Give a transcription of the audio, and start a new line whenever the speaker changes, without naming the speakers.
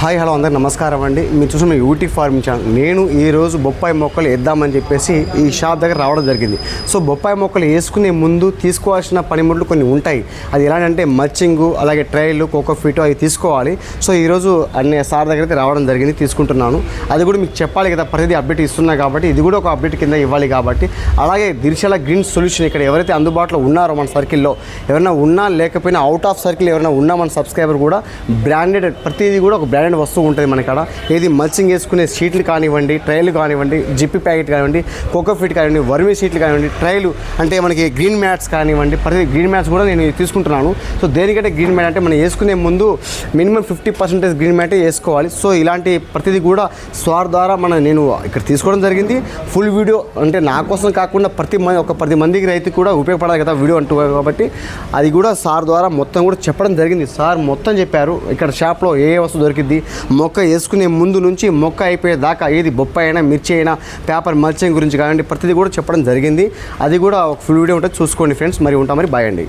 Hi hello అందరికి నమస్కారం అండి. మీరు చూసిన యూటీ ఫార్మింగ్ ఛానల్. నేను ఈ రోజు బొప్పాయి మొక్కలు వేద్దామని చెప్పేసి ఈ షాప్ దగ్గర రావడం జరిగింది. సో బొప్పాయి మొక్కలు వేసుకునే ముందు తీసుకోవాల్సిన పనిముట్లు కొన్ని ఉంటాయి. అది ఎలాంటంటే మల్చింగు అలాగే ట్రైల్ ఫీటు అవి తీసుకోవాలి. సో ఈరోజు అన్ని సార్ దగ్గర అయితే రావడం జరిగింది తీసుకుంటున్నాను. అది కూడా మీకు చెప్పాలి కదా ప్రతిదీ అప్డేట్ ఇస్తున్నా కాబట్టి ఇది కూడా ఒక అప్డేట్ కింద ఇవ్వాలి కాబట్టి. అలాగే దిర్శల గ్రీన్ సొల్యూషన్ ఇక్కడ ఎవరైతే అందుబాటులో ఉన్నారో మన సర్కిల్లో ఎవరైనా ఉన్నా లేకపోయినా అవుట్ ఆఫ్ సర్కిల్ ఎవరైనా ఉన్నా మన సబ్స్క్రైబర్ కూడా బ్రాండెడ్ ప్రతిదీ కూడా ఒక బ్రాండెడ్ వస్తువు ఉంటుంది మన కాడ ఏది మల్చింగ్ వేసుకునే షీట్లు కానివ్వండి ట్రైలు కానివ్వండి జిప్పి ప్యాకెట్ కానివ్వండి కోకో కోకోఫిట్ కానివ్వండి వర్మి షీట్లు కానివ్వండి ట్రైలు అంటే మనకి గ్రీన్ మ్యాట్స్ కానివ్వండి ప్రతి గ్రీన్ మ్యాట్స్ కూడా నేను తీసుకుంటున్నాను. సో దేనికంటే గ్రీన్ మ్యాట్ అంటే మనం వేసుకునే ముందు మినిమం ఫిఫ్టీ పర్సెంటేజ్ గ్రీన్ మ్యాటే వేసుకోవాలి. సో ఇలాంటి ప్రతిదీ కూడా స్వార్ ద్వారా మన నేను ఇక్కడ తీసుకోవడం జరిగింది. ఫుల్ వీడియో అంటే నా కోసం కాకుండా ప్రతి మంది ఒక పది మందికి రైతు కూడా ఉపయోగపడాలి కదా వీడియో అంటూ కాబట్టి అది కూడా సార్ ద్వారా మొత్తం కూడా చెప్పడం జరిగింది. సార్ మొత్తం చెప్పారు. ఇక్కడ షాప్లో ఏ వస్తువు దొరికింది మొక్క వేసుకునే ముందు నుంచి మొక్క అయిపోయే దాకా ఏది బొప్పాయి అయినా మిర్చి అయినా పేపర్ మల్చింగ్ గురించి కానివ్వండి ప్రతిదీ కూడా చెప్పడం జరిగింది. అది కూడా ఒక ఫుల్ వీడియో ఉంటుంది చూసుకోండి ఫ్రెండ్స్. మరి ఉంటాం మరి. బాయ్ అండి.